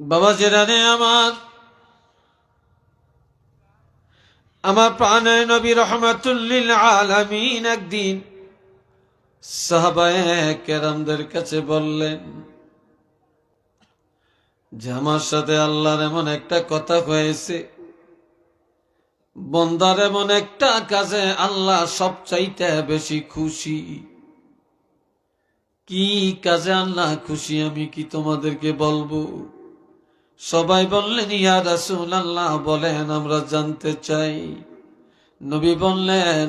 বাবা জেরানে আমার আমার প্রাণের নবী রহমাতুল্লিল আলামিন একদিন সাহাবায়ে কাছে বললেন, যে আমার সাথে আল্লাহর এমন একটা কথা হয়েছে, বন্দার এমন একটা কাজে আল্লাহ সবচাইতে বেশি খুশি। কি কাজে আল্লাহ খুশি আমি কি তোমাদেরকে বলব? সবাই বললেন, ইয়া রাসূল আল্লাহ বলেন, আমরা জানতে চাই। নবী বললেন,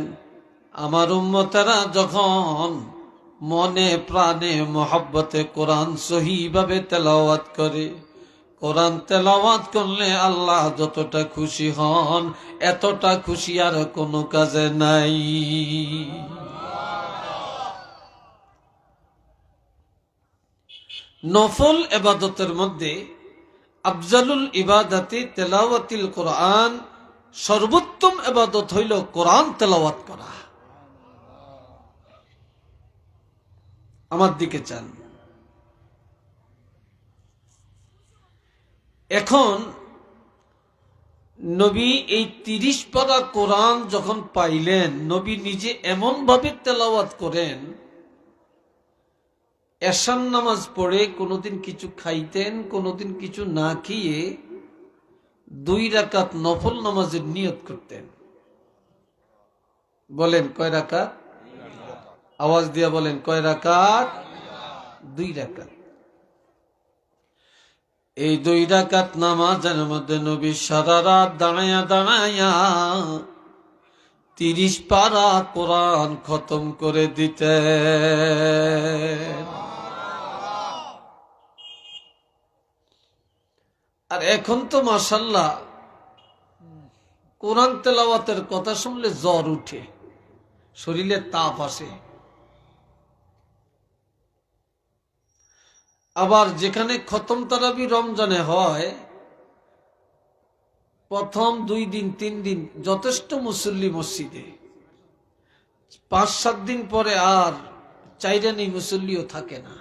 আমার উম্মতেরা যখন মনে, প্রাণে, মহব্বতে কোরআন সহিভাবে তেলাওয়াত করে, কোরআন তেলাওয়াত করলে আল্লাহ যতটা খুশি হন, এতটা খুশি আর কোনো কাজে নাই। নফল এবাদতের মধ্যে আফজালুল ইবাদাতে তেলাওয়াতিল কোরআন, সর্বোত্তম এবাদত হইল কোরআন তেলাওয়াত করা। আমার দিকে চান। এখন নবী এই তিরিশ পারা কোরআন যখন পাইলেন, নবী নিজে এমন ভাবে তেলাওয়াত করেন এশান নামাজ পড়ে কোনোদিন কিছু খাইতেন, কোনোদিন কিছু না খেয়ে দুই রাকাত নফল নামাজের নিয়ত করতেন। বলেন কয় রাকাত? আওয়াজ দিয়া বলেন কয় রাকাত? দুই রাকাত। এই দুই রাকাত নামাজের মধ্যে নবী সারা রাত দাঁড়ায়া দাঁড়ায়া তিরিশ পারা কোরআন খতম করে দিতেন। আর এখন তো মাসাল্লাহ কোরআন তেলাওয়াতের কথা শুনলে জ্বর উঠে, শরীরে তাপ আসে। আবার যেখানে খতম তারাবি রমজানে হয়, প্রথম দুই দিন, তিন দিন যথেষ্ট মুসল্লি মসজিদে। পাঁচ সাত দিন পরে আর চাইরানি মুসল্লিও থাকে না।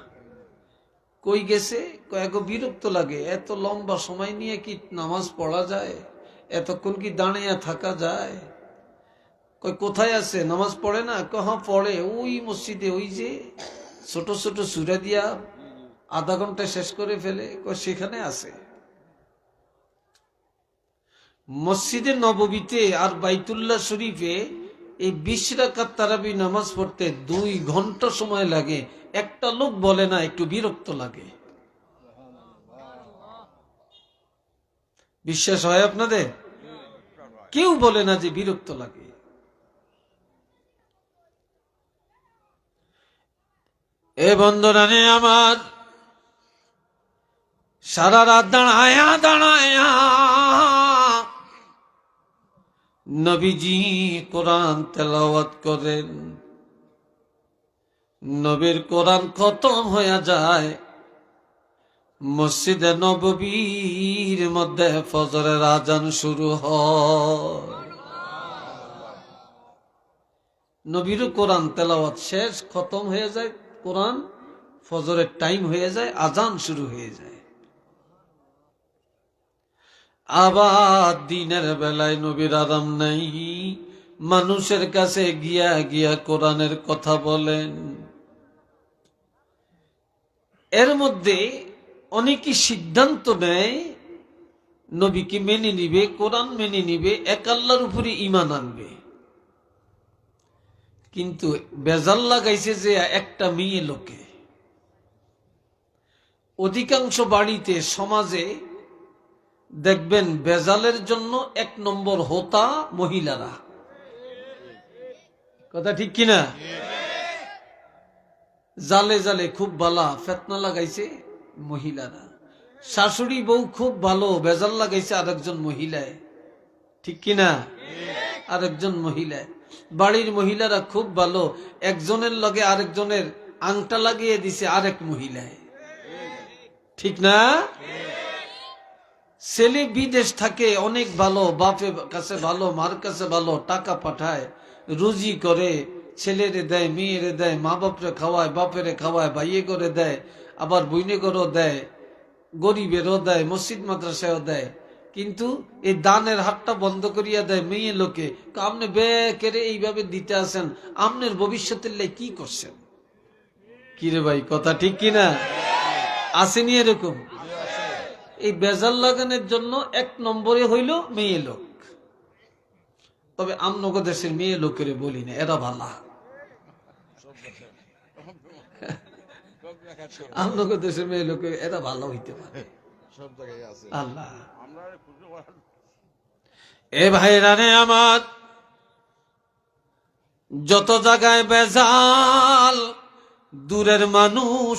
কই গেছে? কয়েক বিরক্ত লাগে, এত লম্বা সময় নিয়ে কি নামাজ পড়া যায়? এতক্ষণ কি দাঁড়িয়ে থাকা যায়? কই কোথায় আছে? নামাজ পড়ে না? কহা পড়ে, ওই মসজিদে, ওই যে ছোট ছোট সুরা দিয়া আধা ঘণ্টা শেষ করে ফেলে। কই সেখানে আছে। মসজিদে নববীতে আর বাইতুল্লাহ শরীফে এই বিশ রাকাত তারাবি নামাজ পড়তে দুই ঘণ্টা সময় লাগে। একটা লোক বলে না, একটু বিরক্ত লাগে। বিশ্বাস হয় আপনাদের? কেউ বলে না যে বিরক্ত লাগে। এ বন্ধুরানে আমার, সারা রাত দাঁড়ায়া দাঁড়ায়া নবীজি কোরআন তেলাওয়াত করেন। নবীর কোরআন খতম হয়ে যায়। মসজিদে নববীর মধ্যে ফজরের আজান শুরু হয়। কোরআন তেলাওয়াত শেষ, খতম হয়ে যায় কোরআন। ফজরের টাইম হয়ে যায়, আজান শুরু হয়ে যায়। আবার দিনের বেলায় নবীর আরাম নাই। মানুষের কাছে গিয়া গিয়া কোরআনের কথা বলেন। এর মধ্যে অনেকে সিদ্ধান্ত নেয়, নবীকে মেনে নিবে, কোরআন মেনে নিবে, এক আল্লাহর উপরে ইমান আনবে। কিন্তু বেজাল লাগাইছে যে একটা মেয়ে লোকে। অধিকাংশ বাড়িতে, সমাজে দেখবেন বেজালের জন্য এক নম্বর হোতা মহিলারা। কথা ঠিক কিনা? জালে জালে খুব বালা ফেতনা লাগাইছে মহিলারা। শাশুড়ি বউ খুব ভালো, বেজাল লাগাইছে আরেকজন মহিলায়। ঠিক কিনা? আরেকজন মহিলায়। বাড়ির মহিলারা খুব ভালো, একজনের লগে আরেকজনের আংটা লাগিয়ে দিছে আরেক মহিলায়। ঠিক না? ছেলে বিদেশ থাকে, অনেক ভালো, বাপের কাছে ভালো, মার কাছে ভালো, টাকা পাঠায়, রুজি করে, ছেলেরে দেয়, মেয়েরে দেয় মা বাপরে খাওয়ায়, বাপেরে খাওয়ায় ভাইয়ে করে দেয়, আবার বইনে করেও দেয়, গরিবেরও দেয়, মসজিদ মাদ্রাসায়ও দেয়। কিন্তু এই দানের হাতটা বন্ধ করিয়া দেয় মেয়ে লোকে। আপনি বেকেরে এইভাবে দিতে আসেন আপনার ভবিষ্যতের লাই কি করছেন? কিরে ভাই, কথা ঠিক কিনা? আসেনি এরকম? এই বেজাল লাগানোর জন্য এক নম্বরে হইল মেয়ে লোক। তবে আমনগ দেশের মেয়ে লোকের বলি না এরা ভালা আমনগ দেশের মেয়ে লোকে এরা ভালো হইতে পারে। আল্লাহ। এ ভাইরানে আমার যত জায়গায় বেজাল দূরের মানুষ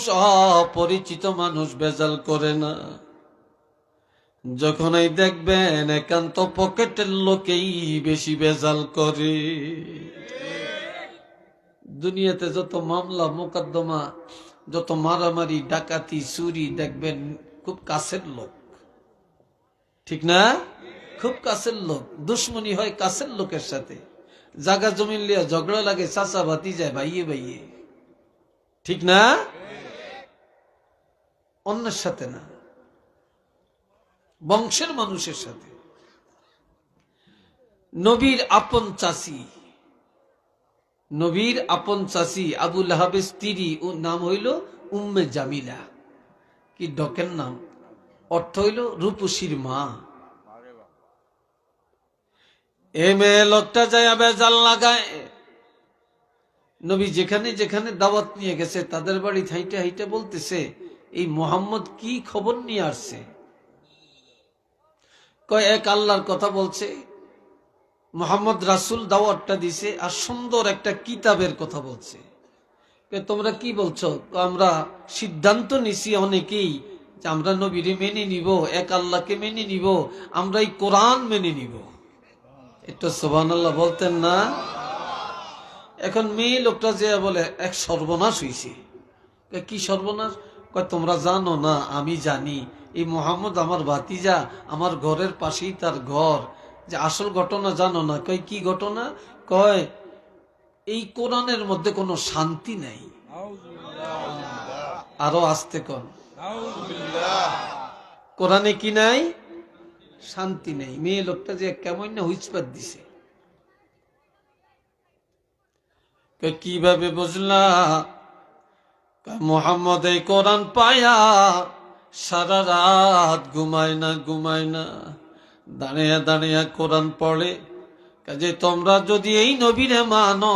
অপরিচিত মানুষ বেজাল করে না। যখনই দেখবেন একান্ত পকেটের লোকেই বেশি বেজাল করে। দুনিয়াতে যত মামলা, মোকদ্দমা, যত মারামারি, ডাকাতি, চুরি দেখবেন খুব কাছের লোক। ঠিক না? খুব কাছের লোক। দুশ্মনী হয় কাছের লোকের সাথে। জাগা জমিন লিয়া ঝগড়া লাগে, চাচা ভাতি যায়, ভাইয়ে ভাইয়ে। ঠিক না? অন্যের সাথে না। বংশের মানুষের সাথে। নবীর আপন চাষি। নবীর আপন চাষি আবুল হাবের স্ত্রী ও নাম হইল উম্মে জামিলা। কি ডকের নাম? অর্থ হইল রূপসীর মা। এ মেয়ে লোকটা যায় বেজাল লাগায়। নবী যেখানে যেখানে দাওয়াত নিয়ে গেছে, তাদের বাড়ি হাইটে হাইটে বলতেছে, এই মোহাম্মদ কি খবর নিয়ে আসছে? কয় এক আল্লাহর কথা বলছে, মোহাম্মদ রাসুল দাওয়াতটা দিছে আর সুন্দর একটা কিতাবের কথা বলছে। তোমরা কি বলছো? আমরা সিদ্ধান্ত নিছি অনেকেই যে আমরা নবীরে মেনে নিব, এক আল্লাহকে মেনে নিব আমরা এই কোরআন মেনে নিব। একটু সোবান আল্লাহ বলতেন না? এখন মেয়ে লোকটা যে বলে, এক সর্বনাশ হয়েছে কি সর্বনাশ? তোমরা জানো না, আমি জানি। এই মোহাম্মদ আমার ভাতিজা, আমার ঘরের পাশেই তার ঘর। যে আসল ঘটনা জানো না? কয়, কি ঘটনা? কয়, এই কোরআনের মধ্যে কোনো শান্তি নাই। আরও আসতে কন। কোরআনে কি নাই? শান্তি নেই। মেয়ে লোকটা যে কেমন না হুইসপাত দিছে কীভাবে বুঝলা? মোহাম্মদ এই কোরআন পায়া সারা রাত ঘুমায় না ঘুমায় না। দাঁড়িয়ে দাঁড়িয়ে কোরআন পড়ে। কাজে তোমরা যদি এই নবীরে মানো,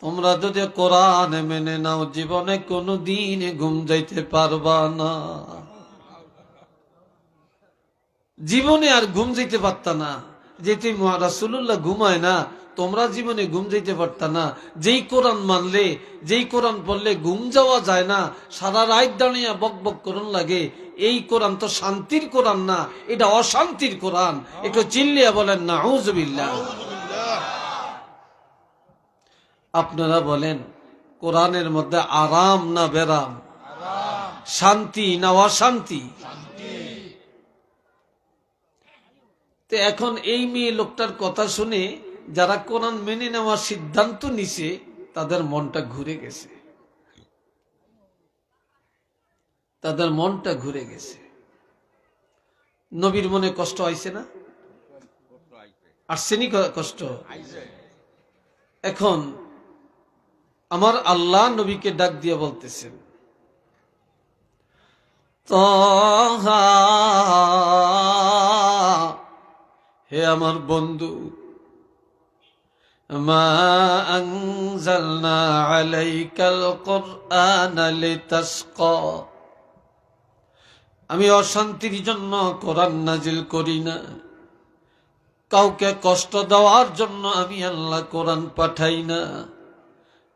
তোমরা যদি কোরআন মেনে নাও, জীবনে কোনো দিন ঘুম যাইতে পারবা না। জীবনে আর ঘুম যেতে পারতা না। যে তুই রাসুল্লাহ ঘুমায় না, তোমরা জীবনে ঘুম যেতে পারতা না। যেই কোরআন মানলে, যেই কোরআন পড়লে ঘুম যাওয়া যায় না, সারা রাত দাঁড়িয়ে বক বক করুন লাগে। এই কোরআন তো শান্তির কোরআন না, এটা অশান্তির কোরআন। একটু চিল্লিয়া বলেন না হুজবিল্লা আপনারা বলেন, কোরআনের মধ্যে আরাম না বেরাম? শান্তি না অশান্তি? তো এখন এই মেয়ে লোকটার কথা শুনে যারা কোরআন মেনে নেওয়ার সিদ্ধান্ত নিছে, তাদের মনটা ঘুরে গেছে। তাদের মনটা ঘুরে গেছে। নবীর মনে কষ্ট হয়েছে না? আসছেনি কষ্ট? এখন আমার আল্লাহ নবীকে ডাক দিয়ে বলতেছেন, তহা হে আমার বন্ধু আমি অশান্তির জন্য কোরআন নাজিল করি না। কাউকে কষ্ট দেওয়ার জন্য আমি আল্লাহ কোরআন পাঠাই না।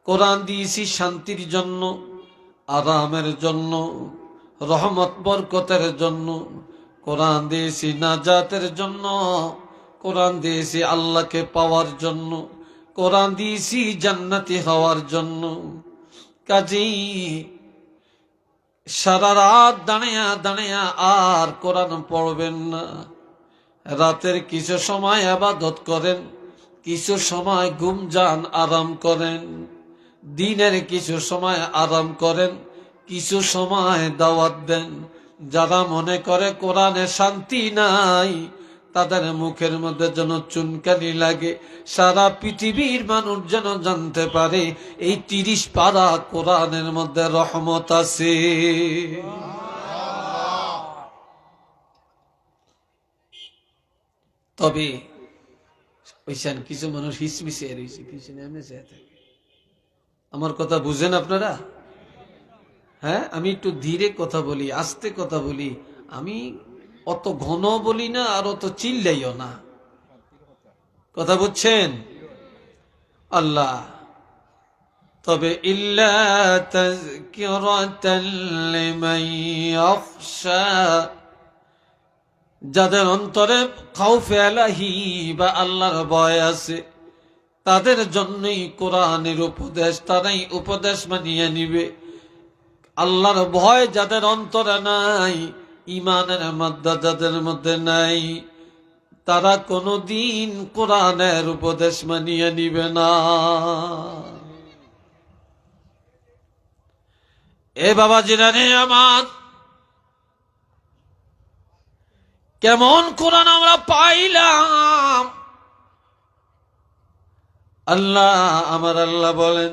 কোরআন দিয়েছি শান্তির জন্য, আরামের জন্য, রহমত বরকতের জন্য কোরআন দিয়েছি নাজাতের জন্য, কোরআন দিয়েছি আল্লাহকে পাওয়ার জন্য, কোরআন দিয়েছি জান্নাতি হওয়ার জন্য। কাজেই সারা রাত দাঁড়িয়া দাঁড়িয়া আর কোরআন পড়বেন না। রাতের কিছু সময় আবাদত করেন, কিছু সময় ঘুম যান আরাম করেন। দিনের কিছু সময় আরাম করেন, কিছু সময় দাওয়াত দেন। যারা মনে করে কোরআনে শান্তি নাই, তাদের মুখের মধ্যে যেন চুনকানি লাগে। সারা পৃথিবীর মানুষ যেন জানতে পারে, এই তিরিশ পারা কোরআনের মধ্যে রহমত আছে। তবে কিছু মানুষ হিসমিসে রয়েছে চেয়ে থাকে। আমার কথা বুঝেন আপনারা? হ্যাঁ আমি একটু ধীরে কথা বলি, আস্তে কথা বলি। আমি অত ঘন বলি না আর অত চিল্লাইও না। কথা বুঝছেন? আল্লাহ। তবে যাদের অন্তরে খাউফে বা আল্লাহর ভয় আছে, তাদের জন্যই কোরআনের উপদেশ, তারাই উপদেশ মানিয়ে নিবে। আল্লাহর ভয় যাদের অন্তরে নাই ইমানের মধ্যে যাদের মধ্যে নাই, তারা কোনদিন কোরআনের উপদেশ মানিয়ে নিবে না। এ বাবা জিরানি আমার, কেমন কোরআন আমরা পাইলাম? আল্লাহ, আমার আল্লাহ বলেন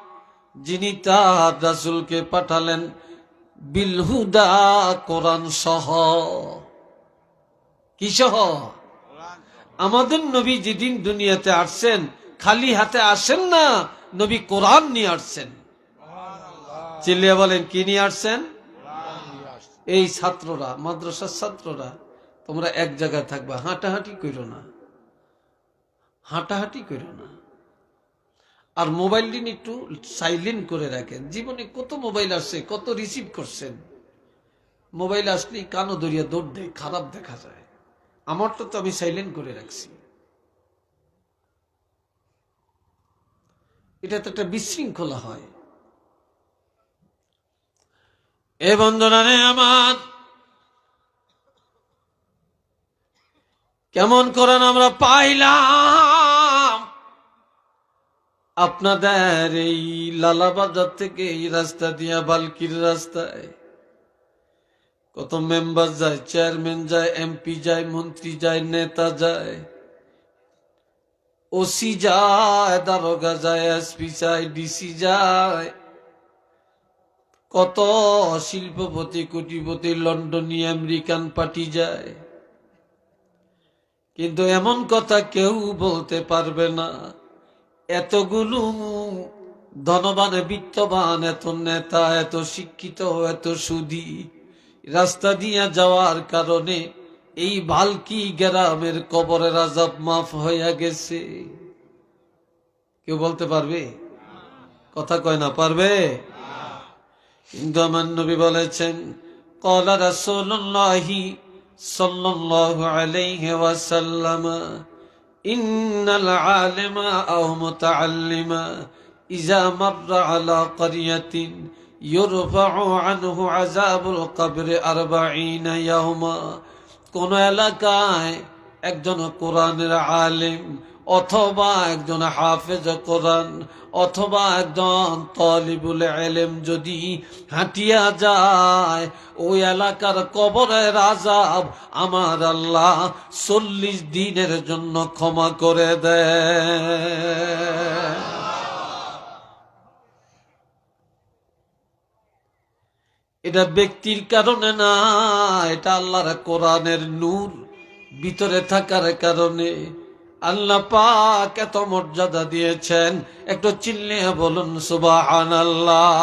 যিনি তার রাসুলকে পাঠালেন বিলহুদা কোরআন সহ। কি সহ? আমাদের নবী যেদিন দুনিয়াতে আসছেন, খালি হাতে আসেন না, নবী কোরআন নিয়ে আসছেন। চিল্লিয়া বলেন, কি নিয়ে আসছেন? এই ছাত্ররা, মাদ্রাসার ছাত্ররা, তোমরা এক জায়গায় থাকবা, হাঁটাহাঁটি করো না। হাঁটাহাঁটি করো না। আর মোবাইলটি একটু সাইলেন্ট করে রাখেন। জীবনে কত মোবাইল আসছে, কত রিসিভ করছেন। মোবাইল আসলেই কানো দরিয়া দৌড় দেয়, খারাপ দেখা যায়। আমারটা তো আমি সাইলেন্ট করে রাখছি। এটা তো একটা বিশৃঙ্খলা হয়। এ বন্ধনা রে আমার, কেমন করেন আমরা পাইলাম। আপনাদের এই লালাবাজার থেকে এই রাস্তা দিয়া বালকির রাস্তায় কত মেম্বার যায়, চেয়ারম্যান যায়, এমপি যায়, মন্ত্রী যায়, নেতা যায়। ওসি যায়, দারোগা যায়, এসপি যায়, ডিসি যায়। কত শিল্পপতি কোটিপতি লন্ডনী, আমেরিকান পার্টি যায়। কিন্তু এমন কথা কেউ বলতে পারবে না। এতগুলো ধনবান, বিত্তবান, এত নেতা, এত শিক্ষিত, এত সুদী রাস্তা দিয়া যাওয়ার কারণে এই বালকি গ্রামের কবরের আজাব মাফ হইয়া গেছে। কেউ বলতে পারবে? কথা কয় না, পারবে? কিন্তু আমার নবী বলেছেন, কলা রাসূলুল্লাহি সাল্লাল্লাহু আলাইহি ওয়াসাল্লাম ইন্নাল আলিমা আও মুতাআল্লিমা ইযা মাররা আলা ক্বরিয়াতিন ইউরফাউ আনহু আযাবুল কবরি 40 ইয়াওমা কোন এলাকায় একজন কোরআনের আলিম অথবা একজন হাফেজ কোরআন, অথবা একজন তলিবুল এলেম যদি হাঁটিয়া যায়, ওই এলাকার কবরের আজাব আমার আল্লাহ চল্লিশ দিনের জন্য ক্ষমা করে দেয় এটা ব্যক্তির কারণে না, এটা আল্লাহর কোরআনের নূর ভিতরে থাকার কারণে। আল্লাহ পাক এত মর্যাদা দিয়েছেন। একটু চিল্লিয়ে বলুন সুবাহ আল্লাহ